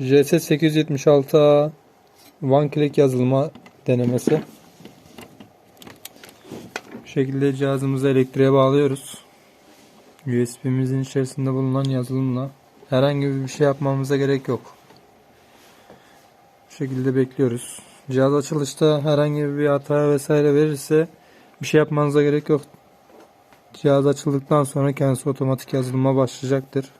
JS876A One Click yazılma denemesi. Bu şekilde cihazımızı elektriğe bağlıyoruz. USB'mizin içerisinde bulunan yazılımla herhangi bir şey yapmamıza gerek yok. Bu şekilde bekliyoruz. Cihaz açılışta herhangi bir hata vesaire verirse bir şey yapmanıza gerek yok. Cihaz açıldıktan sonra kendisi otomatik yazılıma başlayacaktır.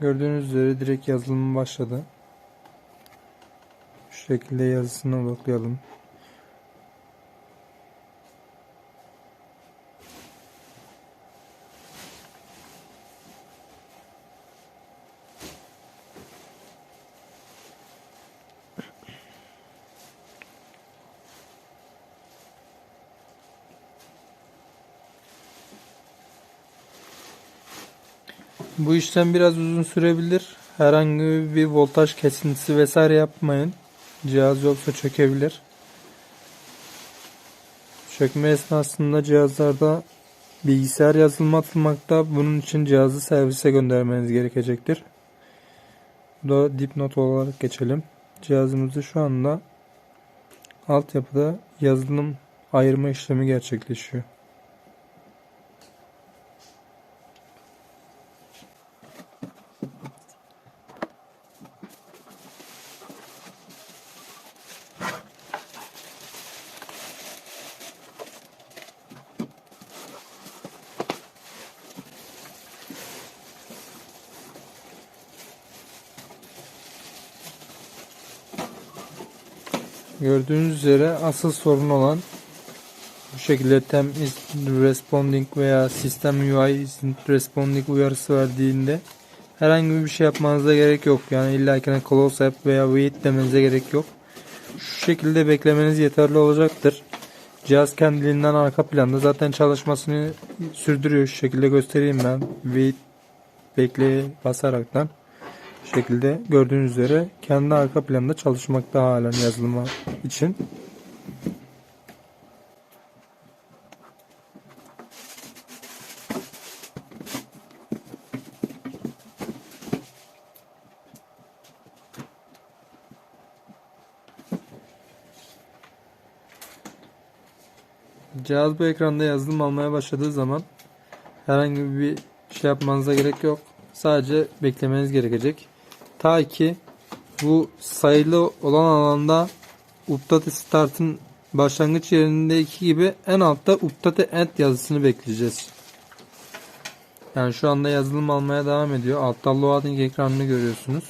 Gördüğünüz üzere direkt yazılımı başladı. Şu şekilde yazısına baklayalım. Bu işlem biraz uzun sürebilir. Herhangi bir voltaj kesintisi vesaire yapmayın. Cihaz yoksa çökebilir. Çökme esnasında cihazlarda bilgisayar yazılımı atılmakta. Bunun için cihazı servise göndermeniz gerekecektir. Bu da dipnot olarak geçelim. Cihazımızda şu anda altyapıda yazılım ayırma işlemi gerçekleşiyor. Gördüğünüz üzere asıl sorun olan bu şekilde tem is responding veya sistem UI isn't responding uyarısı verdiğinde herhangi bir şey yapmanıza gerek yok. Yani illa ki close up veya wait demenize gerek yok. Şu şekilde beklemeniz yeterli olacaktır. Cihaz kendiliğinden arka planda zaten çalışmasını sürdürüyor. Şu şekilde göstereyim ben. Wait bekle basaraktan şekilde gördüğünüz üzere kendi arka planda çalışmakta halen yazılıma için. Cihaz bu ekranda yazılım almaya başladığı zaman herhangi bir şey yapmanıza gerek yok. Sadece beklemeniz gerekecek. Ta ki bu sayılı olan alanda Update Start'ın başlangıç yerindeki gibi en altta Update End yazısını bekleyeceğiz. Yani şu anda yazılım almaya devam ediyor. Altta loading ekranını görüyorsunuz.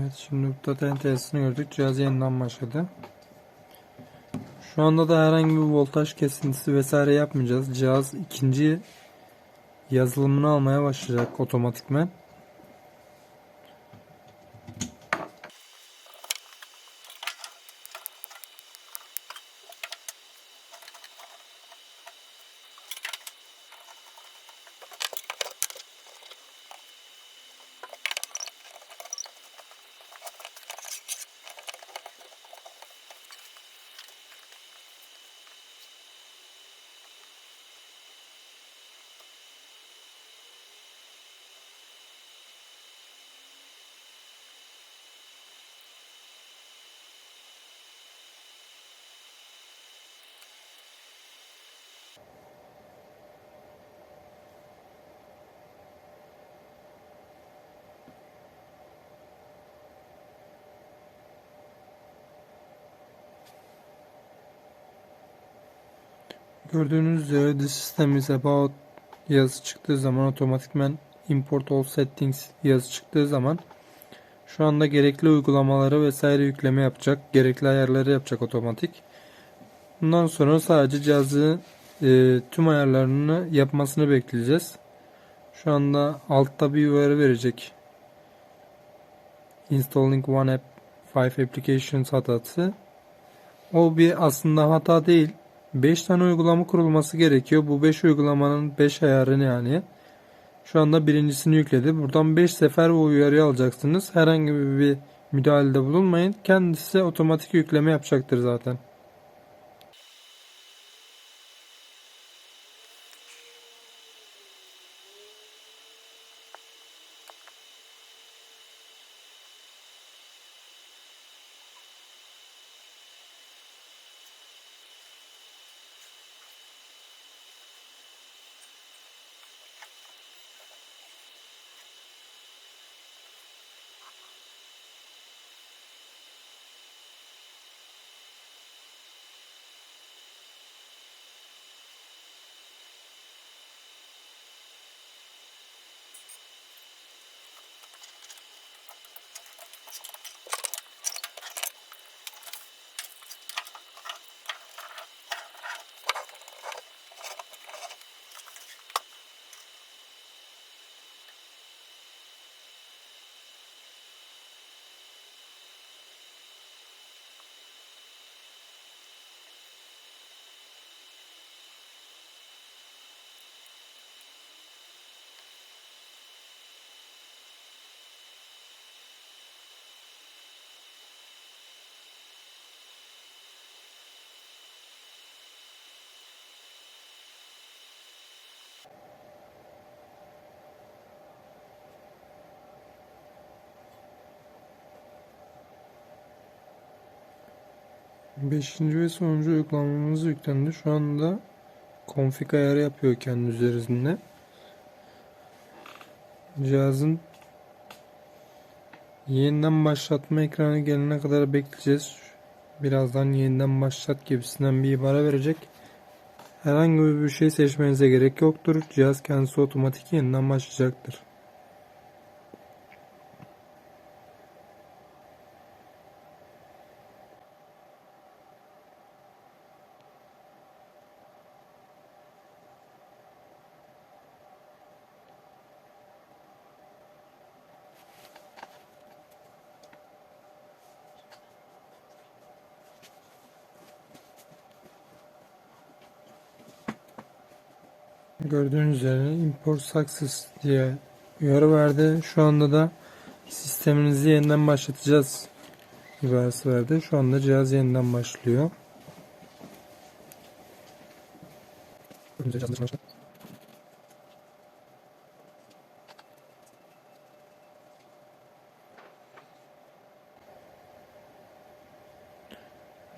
Evet şimdi End yazısını gördük. Cihaz yeniden başladı. Şu anda da herhangi bir voltaj kesintisi vesaire yapmayacağız. Cihaz ikinci yazılımını almaya başlayacak otomatikmen. Gördüğünüz üzere the system is about yazı çıktığı zaman otomatikmen import all settings yazı çıktığı zaman şu anda gerekli uygulamaları vesaire yükleme yapacak. Gerekli ayarları yapacak otomatik. Bundan sonra sadece cihazı e, tüm ayarlarını yapmasını bekleyeceğiz. Şu anda altta bir uyarı verecek. Installing one app, five applications hatası. O bir aslında hata değil. 5 tane uygulama kurulması gerekiyor. Bu 5 uygulamanın 5 ayarını yani. Şu anda birincisini yükledi. Buradan 5 sefer bu uyarıyı alacaksınız. Herhangi bir müdahalede bulunmayın. Kendisi otomatik yükleme yapacaktır zaten. Beşinci ve sonuncu uygulamamız yüklendi. Şu anda config ayarı yapıyor kendi üzerinde. Cihazın yeniden başlatma ekranı gelene kadar bekleyeceğiz. Birazdan yeniden başlat gibisinden bir ibare verecek. Herhangi bir şey seçmenize gerek yoktur. Cihaz kendisi otomatik yeniden başlayacaktır. Gördüğünüz üzere import success diye uyarı verdi. Şu anda da sisteminizi yeniden başlatacağız ibaresi verdi. Şu anda cihaz yeniden başlıyor.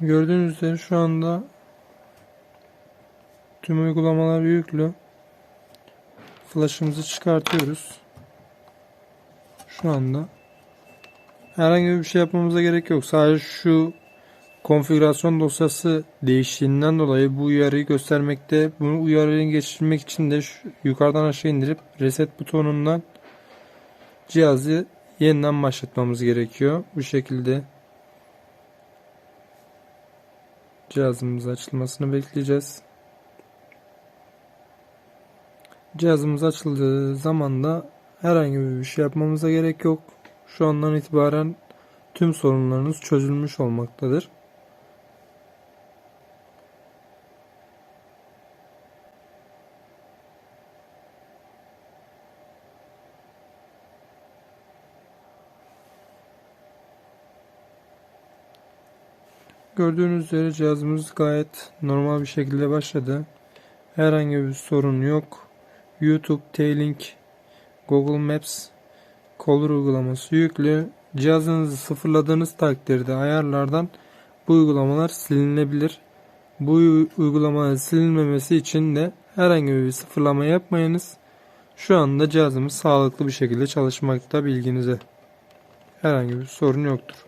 Gördüğünüz üzere şu anda tüm uygulamalar yüklü. Flash'ımızı çıkartıyoruz. Şu anda herhangi bir şey yapmamıza gerek yok. Sadece şu konfigürasyon dosyası değiştiğinden dolayı bu uyarıyı göstermekte. Bunu uyarıyı geçirmek için de şu, yukarıdan aşağı indirip reset butonundan cihazı yeniden başlatmamız gerekiyor. Bu şekilde cihazımız açılmasını bekleyeceğiz. Cihazımız açıldığı zaman da herhangi bir şey yapmamıza gerek yok. Şu andan itibaren tüm sorunlarınız çözülmüş olmaktadır. Gördüğünüz üzere cihazımız gayet normal bir şekilde başladı. Herhangi bir sorun yok. YouTube, T-Link, Google Maps, Color uygulaması yüklü. Cihazınızı sıfırladığınız takdirde ayarlardan bu uygulamalar silinebilir. Bu uygulamaların silinmemesi için de herhangi bir sıfırlama yapmayınız. Şu anda cihazımız sağlıklı bir şekilde çalışmakta bilginize. Herhangi bir sorun yoktur.